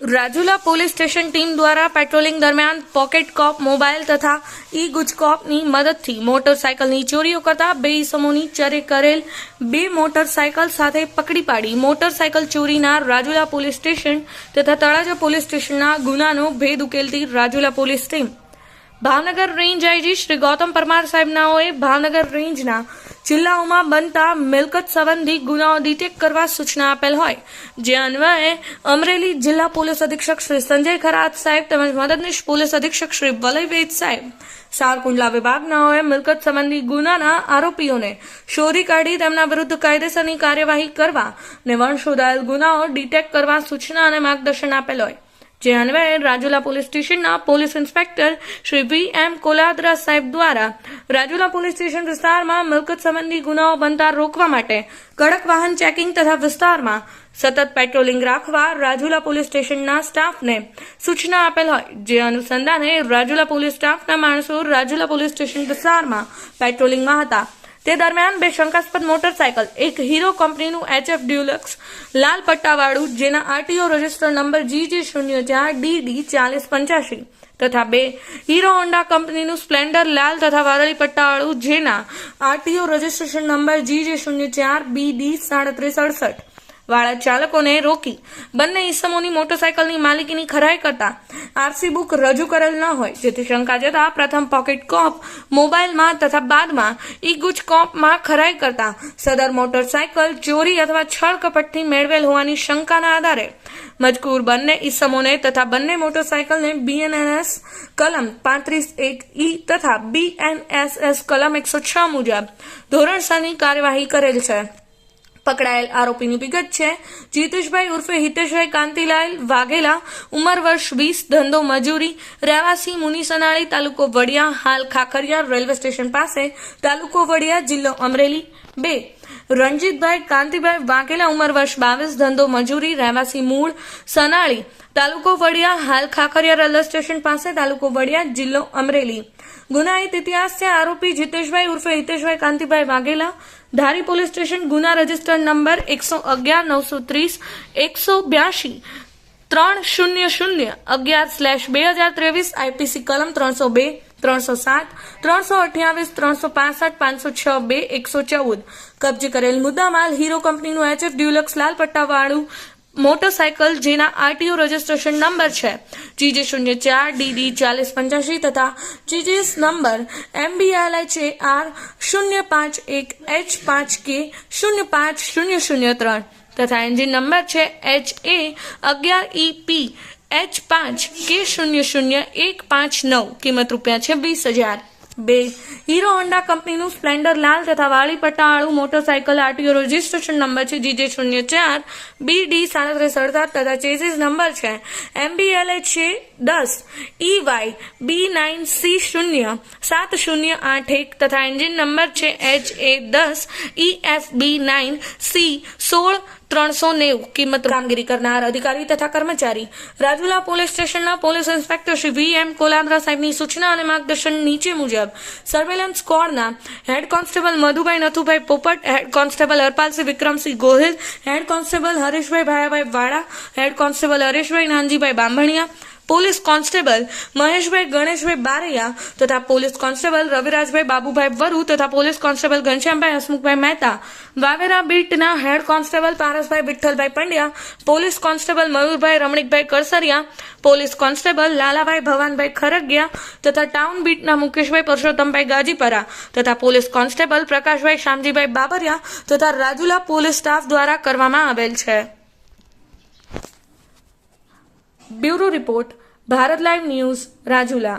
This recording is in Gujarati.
રાજુલા પોલીસ સ્ટેશન ટીમ દ્વારા પેટ્રોલિંગ દરમિયાન પોકેટ કોપ, મોબાઈલ તથા ઈ ગુજકોપની મદદથી મોટરસાયકલની ચોરીઓ કરતા બે ઇસમોની ચરે કરેલ બે મોટરસાયકલ સાથે પકડી પાડી મોટરસાયકલ ચોરીના રાજુલા પોલીસ સ્ટેશન તથા તળાજા પોલીસ સ્ટેશનના ગુનાનો ભેદ ઉકેલતી Rajula police team. Bhavnagar range IG Shri Gautam Parmar સાહેબનાઓએ Bhavnagar રેન્જના જિલ્લાઓમાં બનતા મિલકત સંબંધી ગુનાઓ ડિટેક્ટ કરવા સૂચના આપેલ હોય. જે અન્વયે અમરેલી જિલ્લા પોલીસ અધિક્ષક શ્રી સંજય ખરાત સાહેબ તેમજ મદદનીશ પોલીસ અધિક્ષક શ્રી વલય વેદ સાહેબ, સારકુંડલા વિભાગનાઓએ મિલકત સંબંધી ગુનાના આરોપીઓને શોધી કાઢી તેમના વિરુદ્ધ કાયદેસરની કાર્યવાહી કરવા ને વણશોધાયેલ ગુનાઓ ડિટેક્ટ કરવા સૂચના અને માર્ગદર્શન આપેલ હોય. જે અન્વયે રાજુલા પોલીસ સ્ટેશનના police inspector Shri V M Koladara Saheb દ્વારા રાજુલા પોલીસ સ્ટેશન વિસ્તારમાં મિલકત સંબંધી ગુનાઓ બનતા રોકવા માટે કડક વાહન ચેકિંગ તથા વિસ્તારમાં સતત પેટ્રોલિંગ રાખવા રાજુલા પોલીસ સ્ટેશનના સ્ટાફને સૂચના આપેલ હોય, જે અનુસંધાને રાજુલા પોલીસ સ્ટાફના માણસો રાજુલા પોલીસ સ્ટેશન વિસ્તારમાં પેટ્રોલિંગમાં હતા. તે દરમિયાન બે શંકાસ્પદ મોટરસાયકલ, એક હીરો કંપનીનું એચએફ ડ્યુલક્સ, લાલ પટ્ટાવાળું, જેના આરટીઓ રજિસ્ટર નંબર જી જે શૂન્ય ચાર ડી ડી ચાલીસ પંચ્યાસી, તથા બે હીરો હોન્ડા કંપનીનું સ્પ્લેન્ડર લાલ તથા વાદળી પટ્ટાવાળું, જેના આરટીઓ રજિસ્ટ્રેશન નંબર જી જે શૂન્ય ચાર બી ડી સાડત્રીસ અડસઠ. વાળા ચાલકોને રોકી બંને ઈસમોની મોટરસાયકલની માલિકીની ખરાઈ કરતા આરસી બુક રજૂ કરેલ ન હોય, જેથી શંકા જતા પ્રથમ પોકેટ કોપ મોબાઈલમાં તથા બાદમાં ઈ કોપમાં ખરાઈ કરતા સદર મોટરસાયકલ, ચોરી અથવા છળ કપટથી મેળવેલ હોવાની શંકાના આધારે મજકૂર બંને ઈસમોને તથા બંને મોટરસાયકલને બીએનએનએસ કલમ પાંત્રીસ એક ઈ તથા બીએનએસએસ કલમ એકસો છ મુજબ ધોરણસરની કાર્યવાહી કરેલ છે. પકડાયેલ આરોપીની વિગત છે. જીતેશભાઈ ઉર્ફે હિતેશભાઈ કાંતિલાલ વાઘેલા, ઉંમર વર્ષ વીસ, ધંધો મજૂરી, રહેવાસી મુનિસનાળી તાલુકો વડિયા, હાલ ખાખરિયા, રેલવે સ્ટેશન પાસે, તાલુકો વડિયા, જિલ્લો અમરેલી બે. રણજીતભાઈ, કાંતિભાઈ વાઘેલા ઉંમર વર્ષ બાવીસ, ધંધો મજૂરી, રહેવાસી મૂળ, સનાળી, તાલુકો વડિયા, હાલ ખાખરિયા રેલવે સ્ટેશન પાસે, તાલુકો વડિયા, જિલ્લો અમરેલી. ગુનાહિત ઇતિહાસ છે આરોપી જીતેશભાઈ ઉર્ફે હિતેશભાઈ કાંતિભાઈ વાઘેલા. ધારી પોલીસ સ્ટેશન ગુના રજિસ્ટર નંબર એકસો અગિયાર, નવસો ત્રીસ, એકસો બ્યાસી ત્રણ શૂન્ય શૂન્ય, અગિયાર સ્લેશ બે હજાર ત્રેવીસ, આઈપીસી કલમ ત્રણસો બે ત્રણસો સાત, ત્રણસો અઠ્યાવીસ, ત્રણસો પાસઠ, પાંચસો છ બે, એકસો ચૌદ. કબજે કરેલ મુદ્દામાલ હીરો કંપનીનું એચએફ ડ્યુલક્સ લાલ પટ્ટાવાળું મોટરસાયકલ જેના આરટીઓ રજિસ્ટ્રેશન નંબર છે. જીજે શૂન્ય ચાર, ડીડી ચાલીસ પંચ્યાસી તથા જીજીએસ નંબર એમબીએલએચ આર શૂન્ય પાંચ એક એચ પાંચ કે શૂન્ય પાંચ શૂન્ય શૂન્ય ત્રણ. તથા એન્જિન નંબર છે એચ એ અગિયાર ઈ પી એચ પાંચ કે શૂન્ય શૂન્ય એક પાંચ નવ. કિંમત રૂપિયા છે વીસ હજાર. બે. હીરો હોન્ડા કંપનીનું સ્પ્લેન્ડર લાલ તથા વાળી પટ્ટાવાળું મોટરસાયકલ આરટીઓ રજિસ્ટ્રેશન નંબર છે જીજે શૂન્ય ચાર. બી ડી સાડત્રીસ અડતાલીસ તથા ચેસીસ નંબર છે એમબીએલએ છે દસ. E Y B nine C શૂન્ય સાત શૂન્ય આઠ એક તથા એન્જિન નંબર છે એચ એ દસ. E F B nine C સોળ ત્રણસો નેવું કિંમત કામગીરી કરનાર અધિકારી તથા કર્મચારી. રાજુલા પોલીસ સ્ટેશનના police inspector Shri V M Koladra સાહેબની સૂચના અને માર્ગદર્શન નીચે મુજબ surveillance સ્ક્વોડના head constable Madhubhai Nathubhai Popat, head constable Harpalsinh Vikramsinh Gohil, head constable Hareshbhai Bhayabhai Vala, head constable Hareshbhai Nanjibhai Bambhaniya police constable Maheshbhai, Ganeshbhai Baraiya તથા પોલીસ કોન્સ્ટેબલ રવિરાજભાઈ, બાબુભાઈ વરુ તથા પોલીસ કોન્સ્ટેબલ ઘનશ્યામભાઈ, હસમુખભાઈ મહેતા, વાવેરા બીટના head constable Parasbhai, Vitthalbhai Pandya, police constable Mayurbhai, Ramnikbhai Karsariya, police constable Lalabhai Bhavanbhai Khargiya તથા ટાઉન બીટના મુકેશભાઈ પરસોત્તમભાઈ ગાજીપરા તથા પોલીસ કોન્સ્ટેબલ પ્રકાશભાઈ શામજીભાઈ બાબરિયા તથા રાજુલા પોલીસ સ્ટાફ દ્વારા કરવામાં આવેલ છે. Bureau report Bharat live news Rajula.